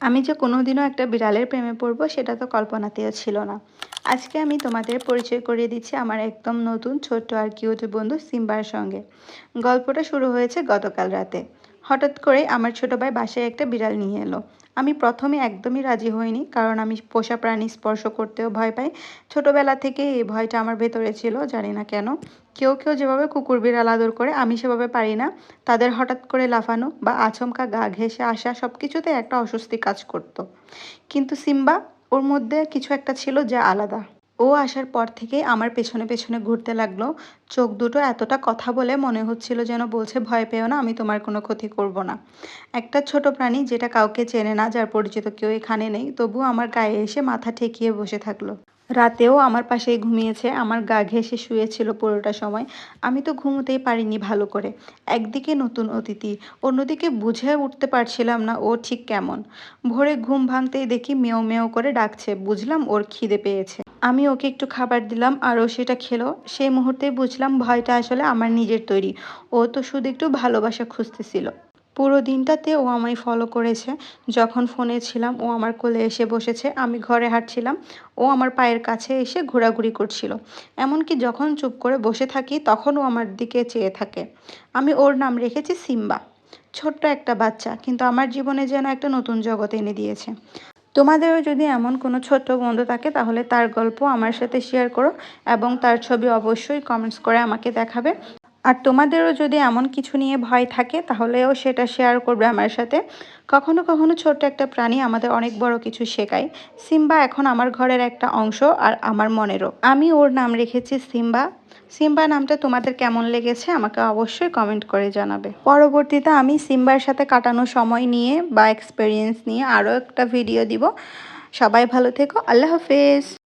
আমি যে কোনোদিনও একটা বিড়ালের প্রেমে পড়ব, সেটা তো কল্পনাতেও ছিল না। আজকে আমি তোমাদের পরিচয় করিয়ে দিচ্ছি আমার একদম নতুন, ছোট্ট আর কিউট বন্ধু সিম্বার সঙ্গে। গল্পটা শুরু হয়েছে গতকাল রাতে। হঠাৎ করে আমার ছোট ভাই বাসায় একটা বিড়াল নিয়ে এলো। আমি প্রথমে একদমই রাজি হইনি, কারণ আমি পোষা প্রাণী স্পর্শ করতেও ভয় পাই। ছোটবেলা থেকে এই ভয়টা আমার ভেতরে ছিল, জানি না কেন। কেউ কেউ যেভাবে কুকুর বিড়াল আদর করে, আমি সেভাবে পারি না। তাদের হঠাৎ করে লাফানো বা আচমকা গা ঘেঁষে আসা সব কিছুতে একটা অস্বস্তি কাজ করত। কিন্তু সিম্বা, ওর মধ্যে কিছু একটা ছিল যা আলাদা। ও আসার পর থেকে আমার পেছনে পেছনে ঘুরতে লাগল। চোখ দুটো এতটা কথা বলে মনে হচ্ছিল যেন বলছে, ভয় পেও না, আমি তোমার কোনো ক্ষতি করব না। একটা ছোট প্রাণী যেটা কাউকে চেনে না, যার পরিচিত কেউ এখানে নেই, তবুও আমার গায়ে এসে মাথা ঠেকিয়ে বসে থাকল। রাতেও আমার পাশেই ঘুমিয়েছে, আমার গা ঘেঁষে শুয়েছিল পুরোটা সময়। আমি তো ঘুমোতেই পারিনি ভালো করে। একদিকে নতুন অতিথি, অন্যদিকে বুঝে উঠতে পারছিলাম না ও ঠিক কেমন। ভোরে ঘুম ভাঙতেই দেখি মেও মেও করে ডাকছে, বুঝলাম ওর খিদে পেয়েছে। আমি ওকে একটু খাবার দিলাম আর ও সেটা খেলো। সেই মুহূর্তেই বুঝলাম ভয়টা আসলে আমার নিজের তৈরি। ও তো শুধু একটু ভালোবাসা খুঁজতেছিল। পুরো দিনটাতে ও আমায় ফলো করেছে। যখন ফোনে ছিলাম, ও আমার কোলে এসে বসেছে, আমি ঘরে হাঁটছিলাম, ও আমার পায়ের কাছে এসে ঘোরাঘুরি করছিল। এমনকি যখন চুপ করে বসে থাকি, তখন ও আমার দিকে চেয়ে থাকে। আমি ওর নাম রেখেছি সিম্বা। ছোট্ট একটা বাচ্চা, কিন্তু আমার জীবনে যেন একটা নতুন জগৎ এনে দিয়েছে। তোমাদেরও যদি এমন কোনো ছোট্ট বন্ধু থাকে, তাহলে তার গল্প আমার সাথে শেয়ার করো এবং তার ছবি অবশ্যই কমেন্টস করে আমাকে দেখাবে। আর তোমাদেরও যদি এমন কিছু নিয়ে ভয় থাকে, তাহলেও সেটা শেয়ার করবে আমার সাথে। কখনো কখনো ছোট্ট একটা প্রাণী আমাদের অনেক বড় কিছু শেখায়। সিম্বা এখন আমার ঘরের একটা অংশ আর আমার মনেরও। আমি ওর নাম রেখেছি সিম্বা। সিম্বা নামটা তোমাদের কেমন লেগেছে আমাকে অবশ্যই কমেন্ট করে জানাবে। পরবর্তীতে আমি সিম্বার সাথে কাটানো সময় নিয়ে বা এক্সপিরিয়েন্স নিয়ে আরও একটা ভিডিও দিব। সবাই ভালো থেকো। আল্লাহ হাফেজ।